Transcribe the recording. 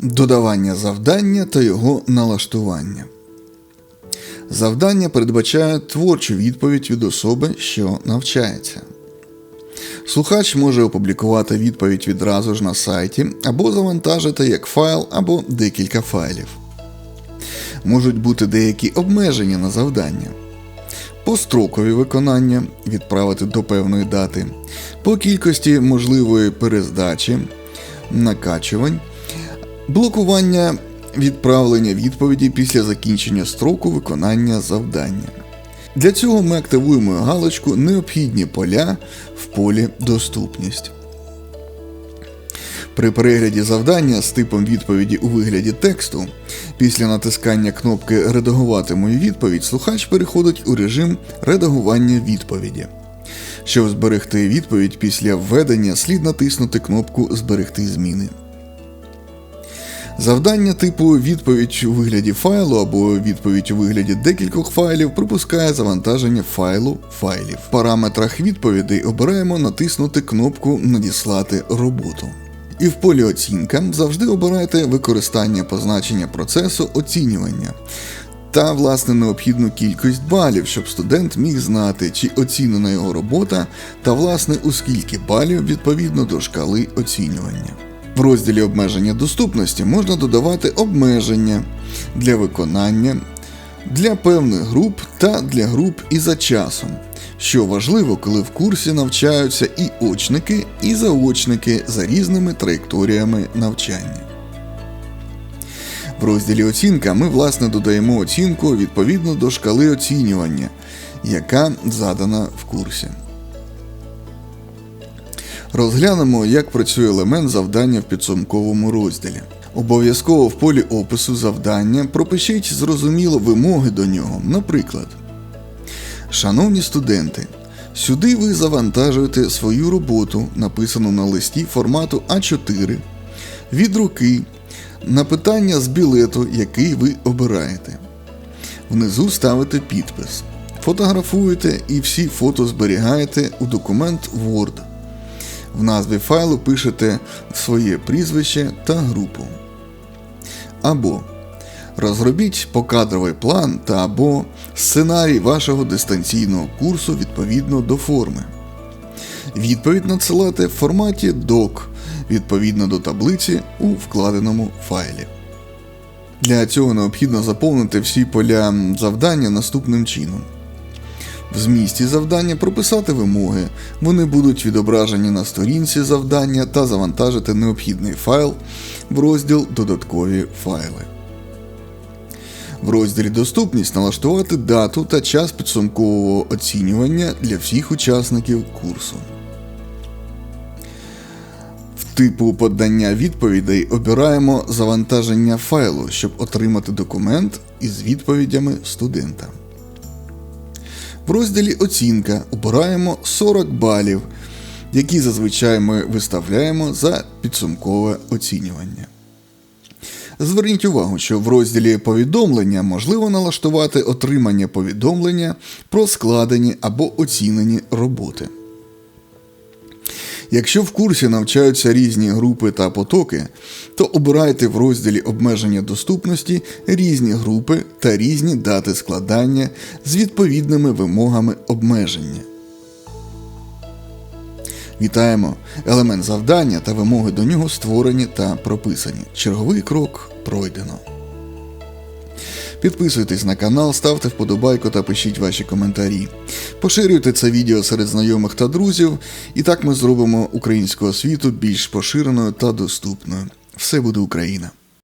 Додавання завдання та його налаштування. Завдання передбачає творчу відповідь від особи, що навчається. Слухач може опублікувати відповідь відразу ж на сайті або завантажити як файл або декілька файлів. Можуть бути деякі обмеження на завдання. Построкові виконання відправити до певної дати, по кількості можливої перездачі, накачувань, блокування відправлення відповіді після закінчення строку виконання завдання. Для цього ми активуємо галочку Необхідні поля в полі Доступність. При перегляді завдання з типом відповіді у вигляді тексту, після натискання кнопки Редагувати мою відповідь слухач переходить у режим редагування відповіді. Щоб зберегти відповідь після введення, слід натиснути кнопку Зберегти зміни. Завдання типу відповідь у вигляді файлу або відповідь у вигляді декількох файлів пропускає завантаження файлу файлів. В параметрах відповідей обираємо натиснути кнопку Надіслати роботу. І в полі оцінка завжди обирайте використання позначення процесу оцінювання та власне необхідну кількість балів, щоб студент міг знати, чи оцінена його робота, та власне у скільки балів відповідно до шкали оцінювання. В розділі обмеження доступності можна додавати обмеження для виконання для певних груп та для груп і за часом, що важливо, коли в курсі навчаються і очники, і заочники за різними траєкторіями навчання. В розділі оцінка ми власне додаємо оцінку відповідно до шкали оцінювання, яка задана в курсі. Розглянемо, як працює елемент завдання в підсумковому розділі. Обов'язково в полі опису завдання пропишіть зрозуміло вимоги до нього. Наприклад, Шановні студенти, сюди ви завантажуєте свою роботу, написану на листі формату А4, від руки, на питання з білету, який ви обираєте. Внизу ставите підпис. Фотографуєте і всі фото зберігаєте у документ Word. В назві файлу пишете своє прізвище та групу. Або розробіть покадровий план та або сценарій вашого дистанційного курсу відповідно до форми. Відповідь надсилати в форматі DOC відповідно до таблиці у вкладеному файлі. Для цього необхідно заповнити всі поля завдання наступним чином. В змісті завдання прописати вимоги, вони будуть відображені на сторінці завдання та завантажити необхідний файл в розділ Додаткові файли. В розділі Доступність налаштувати дату та час підсумкового оцінювання для всіх учасників курсу. В типу подання відповідей обираємо завантаження файлу, щоб отримати документ із відповідями студента. В розділі Оцінка обираємо 40 балів, які зазвичай ми виставляємо за підсумкове оцінювання. Зверніть увагу, що в розділі Повідомлення можливо налаштувати отримання повідомлення про складені або оцінені роботи. Якщо в курсі навчаються різні групи та потоки, то обирайте в розділі обмеження доступності різні групи та різні дати складання з відповідними вимогами обмеження. Вітаємо! Елемент завдання та вимоги до нього створені та прописані. Черговий крок пройдено. Підписуйтесь на канал, ставте вподобайку та пишіть ваші коментарі. Поширюйте це відео серед знайомих та друзів, і так ми зробимо українську освіту більш поширеною та доступною. Все буде Україна!